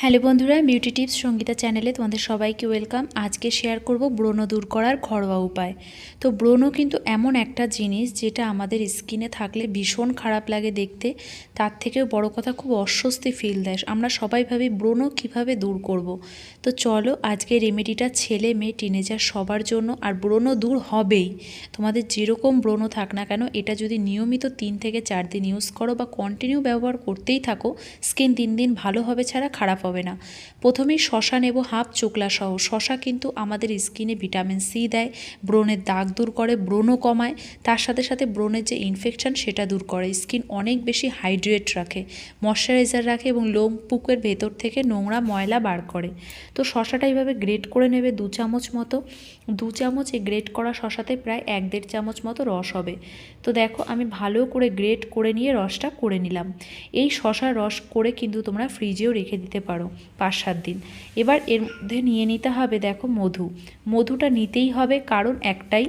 Hello বন্ধুরা beauty tips Sangeeta চ্যানেলে তোমাদের সবাইকে ওয়েলকাম। আজকে শেয়ার করব ব্রণ দূর করার ঘরোয়া উপায়। তো ব্রণ কিন্তু এমন একটা জিনিস যেটা আমাদের স্কিনে থাকলে ভীষণ খারাপ লাগে দেখতে। তার থেকেও বড় কথা, খুব অস্বস্তি ফিল দেয়। আমরা সবাই ভাবি ব্রণ কীভাবে দূর করব। তো চলো, আজকে রেমেডিটা ছেলে মেয়ে টিনেজার সবার জন্য। আর ব্রণ দূর হবেই। তোমাদের যেরকম ব্রণ থাক না কেন, এটা যদি নিয়মিত তিন থেকে চার দিন ইউজ করো বা কন্টিনিউ ব্যবহার করতেই থাকো স্কিন দিন দিন ভালো হবে ছাড়া খারাপ হবে না। প্রথমেই শশা নেব হাফ চোকলা সহ শশা কিন্তু আমাদের স্কিনে ভিটামিন সি দেয়, ব্রণের দাগ দূর করে, ব্রণও কমায়। তার সাথে সাথে ব্রণের যে ইনফেকশন সেটা দূর করে। স্কিন অনেক বেশি হাইড্রেট রাখে ময়শ্চারাইজার রাখে এবং লোম পুকের ভেতর থেকে নোংরা ময়লা বার করে। তো শশাটা এইভাবে গ্রেট করে নেবে দু চামচ মতো। দু চামচ এই গ্রেট করা শশাতে প্রায় এক দেড় চামচ মতো রস হবে। তো দেখো আমি ভালো করে গ্রেট করে নিয়ে রসটা করে নিলাম। এই শশার রস করে কিন্তু তোমরা ফ্রিজেও রেখে দিতে পারো। পাঁচ সাত দিন। এবার এর মধ্যে নিয়ে নিতে হবে, দেখো, মধু। মধুটা নিতেই হবে, কারণ একটাই,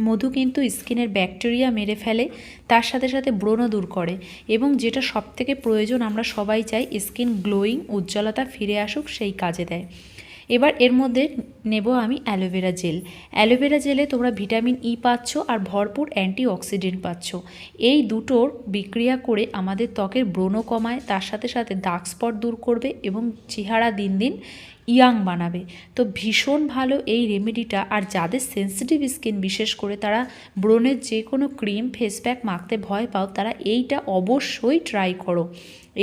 মধু কিন্তু স্কিনের ব্যাকটেরিয়া মেরে ফেলে, তার সাথে সাথে ব্রণ দূর করে। এবং যেটা সবথেকে প্রয়োজন, আমরা সবাই চাই, স্কিন গ্লোয়িং, উজ্জ্বলতা ফিরে আসুক, সেই কাজে দেয়। এবার এর মধ্যে নেব আমি অ্যালোভেরা জেল অ্যালোভেরা জেলে তোমরা ভিটামিন ই পাচ্ছ আর ভরপুর অ্যান্টিঅক্সিডেন্ট পাচ্ছ। এই দুটোর বিক্রিয়া করে আমাদের ত্বকের ব্রণ কমায়, তার সাথে সাথে দাগ স্পট দূর করবে এবং চেহারা দিন দিন ইয়াং বানাবে। তো ভীষণ ভালো এই রেমেডিটা। আর যাদের সেন্সিটিভ স্কিন বিশেষ করে তারা ব্রণের যে কোনো ক্রিম ফেস প্যাক মাখতে ভয় পাও, তারা এইটা অবশ্যই ট্রাই করো।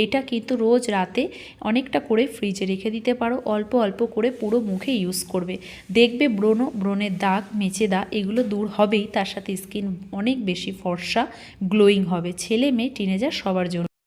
এটা কিন্তু রোজ রাতে অনেকটা করে ফ্রিজে রেখে দিতে পারো। অল্প অল্প করে পুরো মুখে ইউজ করবে। দেখবে ব্রণ, ব্রণের দাগ, মেচে দাগ, এগুলো দূর হবেই। তার সাথে স্কিন অনেক বেশি ফর্সা গ্লোয়িং হবে। ছেলে মেয়ে টিনেজার সবার জন্য।